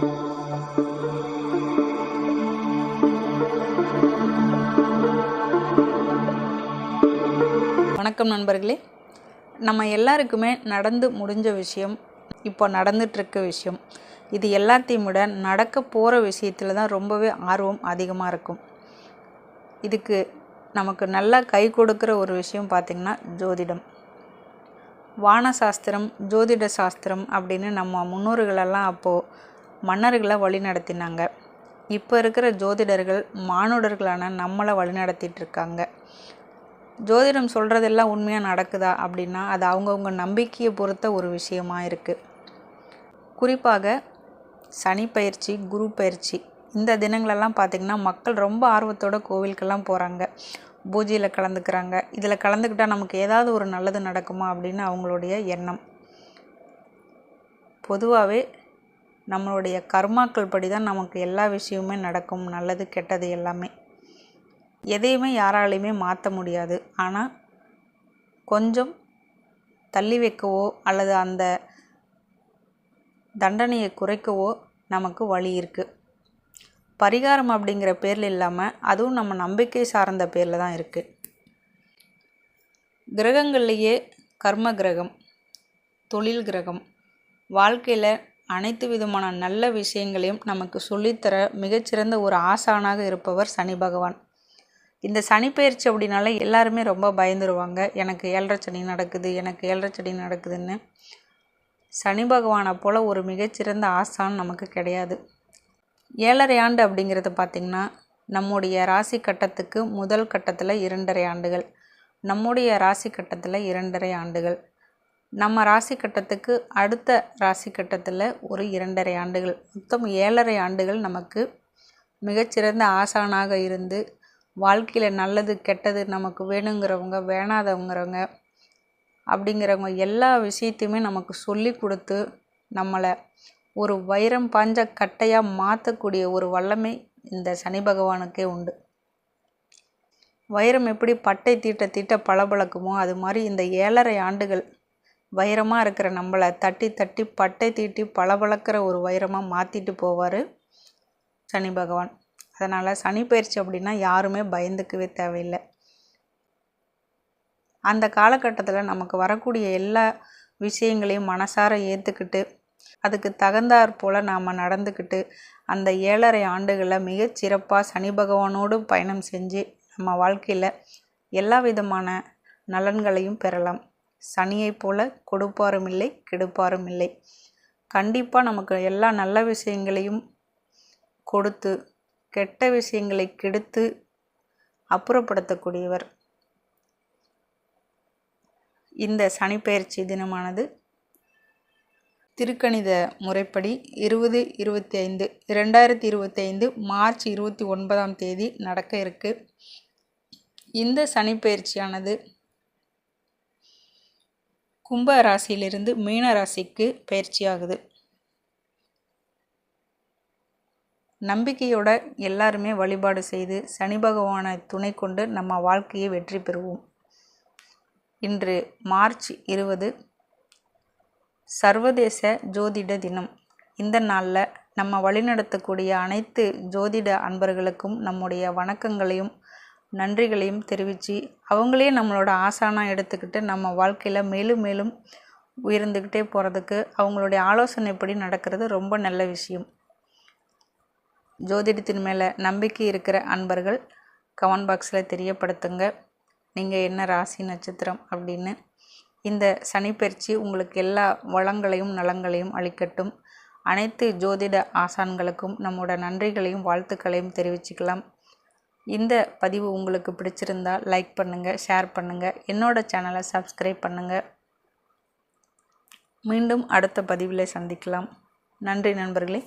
வணக்கம் நண்பர்களே. நம்ம எல்லாருக்குமே நடந்து முடிஞ்ச விஷயம் இப்போ நடந்துட்டுருக்க விஷயம். இது எல்லாத்தையும் விட நடக்க போகிற விஷயத்தில் தான் ரொம்பவே ஆர்வம் அதிகமாக இருக்கும். இதுக்கு நமக்கு நல்லா கை கொடுக்குற ஒரு விஷயம் பார்த்திங்கன்னா ஜோதிடம். வான சாஸ்திரம் ஜோதிட சாஸ்திரம் அப்படின்னு நம்ம முன்னோர்களெல்லாம் அப்போது மன்னர்களை வழி நடத்தினாங்க. இப்போ இருக்கிற ஜோதிடர்கள் மானுடர்களான நம்மளை வழி நடத்திட்டு இருக்காங்க. ஜோதிடம் சொல்கிறதெல்லாம் உண்மையாக நடக்குதா அப்படின்னா அது அவங்கவுங்க நம்பிக்கையை பொறுத்த ஒரு விஷயமாக இருக்குது குறிப்பாக சனி பயிற்சி குரு பயிற்சி இந்த தினங்களெல்லாம் பார்த்திங்கன்னா மக்கள் ரொம்ப ஆர்வத்தோட கோவிலுக்கெல்லாம் போகிறாங்க பூஜையில் கலந்துக்கிறாங்க. இதில் கலந்துக்கிட்டால் நமக்கு ஏதாவது ஒரு நல்லது நடக்குமா அப்படின்னு அவங்களுடைய எண்ணம். பொதுவாகவே நம்மளுடைய கர்மாக்கள் படி தான் நமக்கு எல்லா விஷயமுமே நடக்கும் நல்லது கெட்டது எல்லாமே. எதையுமே யாராலையுமே மாற்ற முடியாது. ஆனால் கொஞ்சம் தள்ளி வைக்கவோ அல்லது அந்த தண்டனையை குறைக்கவோ நமக்கு வழி இருக்குது பரிகாரம் அப்படிங்கிற பேரில் இல்லாமல் அதுவும் நம்ம நம்பிக்கை சார்ந்த பேரில் தான் இருக்குது கிரகங்கள்லேயே கர்ம கிரகம் தொழில் கிரகம் வாழ்க்கையில் அனைத்து விதமான நல்ல விஷயங்களையும் நமக்கு சொல்லித்தர மிகச்சிறந்த ஒரு ஆசானாக இருப்பவர் சனி பகவான். இந்த சனி பயிற்சி அப்படின்னால எல்லாருமே ரொம்ப பயந்துருவாங்க. எனக்கு ஏழரை சனி நடக்குது எனக்கு ஏழரை சனி நடக்குதுன்னு. சனி பகவானை போல் ஒரு மிகச்சிறந்த ஆசான் நமக்கு கிடையாது. ஏழரை ஆண்டு அப்படிங்கிறது பார்த்திங்கன்னா நம்முடைய ராசி கட்டத்துக்கு முதல் கட்டத்தில் இரண்டரை ஆண்டுகள். நம்முடைய ராசி கட்டத்தில் இரண்டரை ஆண்டுகள். நம்ம ராசி கட்டத்துக்கு அடுத்த ராசி கட்டத்தில் ஒரு இரண்டரை ஆண்டுகள் மொத்தம் ஏழரை ஆண்டுகள் நமக்கு மிகச்சிறந்த ஆசானாக இருந்து வாழ்க்கையில் நல்லது கெட்டது நமக்கு வேணுங்கிறவங்க வேணாதவங்கிறவங்க அப்படிங்கிறவங்க எல்லா விஷயத்தையுமே நமக்கு சொல்லி கொடுத்து நம்மளை ஒரு வைரம் பாஞ்ச கட்டையாக மாற்றக்கூடிய ஒரு வல்லமை இந்த சனி பகவானுக்கே உண்டு. வைரம் எப்படி பட்டை தீட்ட தீட்ட பளபளக்குமோ அது மாதிரி இந்த ஏழரை ஆண்டுகள் வைரமாக இருக்கிற நம்மளை தட்டி தட்டி பட்டை தீட்டி பளபளக்கிற ஒரு வைரமாக மாற்றிட்டு போவார் சனி பகவான். அதனால் சனி பயிற்சி அப்படின்னா யாருமே பயந்துக்கவே தேவையில்லை. அந்த காலகட்டத்தில் நமக்கு வரக்கூடிய எல்லா விஷயங்களையும் மனசார ஏற்றுக்கிட்டு அதுக்கு தகுந்தாற் போல் நாம் நடந்துக்கிட்டு அந்த ஏழரை ஆண்டுகளில் மிகச்சிறப்பாக சனி பகவானோடு பயணம் செஞ்சு நம்ம வாழ்க்கையில் எல்லா விதமான நலன்களையும் பெறலாம். சனியைப் போல கொடுப்பாரும் இல்லை கெடுப்பாரும் இல்லை. கண்டிப்பாக நமக்கு எல்லா நல்ல விஷயங்களையும் கொடுத்து கெட்ட விஷயங்களை கெடுத்து அப்புறப்படுத்தக்கூடியவர். இந்த சனிப்பெயர்ச்சி தினமானது திருக்கணித முறைப்படி இருபது இருபத்தி ஐந்து ரெண்டாயிரத்தி இருபத்தி ஐந்து மார்ச் இருபத்தி ஒன்பதாம் தேதி நடக்க இருக்கு. இந்த சனிப்பெயர்ச்சியானது கும்ப ராசியிலிருந்து மீன ராசிக்கு பயிற்சியாகுது. நம்பிக்கையோட எல்லாருமே வழிபாடு செய்து சனி பகவானை துணை கொண்டு நம்ம வாழ்க்கையை வெற்றி பெறுவோம். இன்று மார்ச் இருபது சர்வதேச ஜோதிட தினம். இந்த நாளில் நம்ம வழிநடத்தக்கூடிய அனைத்து ஜோதிட அன்பர்களுக்கும் நம்முடைய வணக்கங்களையும் நன்றிகளையும் தெரிவித்து அவங்களே நம்மளோட ஆசானாக எடுத்துக்கிட்டு நம்ம வாழ்க்கையில் மேலும் மேலும் உயர்ந்துக்கிட்டே போகிறதுக்கு அவங்களுடைய ஆலோசனைப்படி நடக்கிறது ரொம்ப நல்ல விஷயம். ஜோதிடத்தின் மேலே நம்பிக்கை இருக்கிற அன்பர்கள் கமெண்ட் பாக்ஸில் தெரியப்படுத்துங்க. நீங்கள் என்ன ராசி நட்சத்திரம் அப்படின்னு இந்த சனிப்பயிற்சி உங்களுக்கு எல்லா வளங்களையும் நலங்களையும் அளிக்கட்டும். அனைத்து ஜோதிட ஆசான்களுக்கும் நம்மோட நன்றிகளையும் வாழ்த்துக்களையும் தெரிவிச்சுக்கலாம். இந்த பதிவு உங்களுக்கு பிடிச்சிருந்தால் லைக் பண்ணுங்கள் ஷேர் பண்ணுங்கள் என்னோடய சேனலை சப்ஸ்கிரைப் பண்ணுங்கள் மீண்டும் அடுத்த பதிவில் சந்திக்கலாம். நன்றி நண்பர்களே.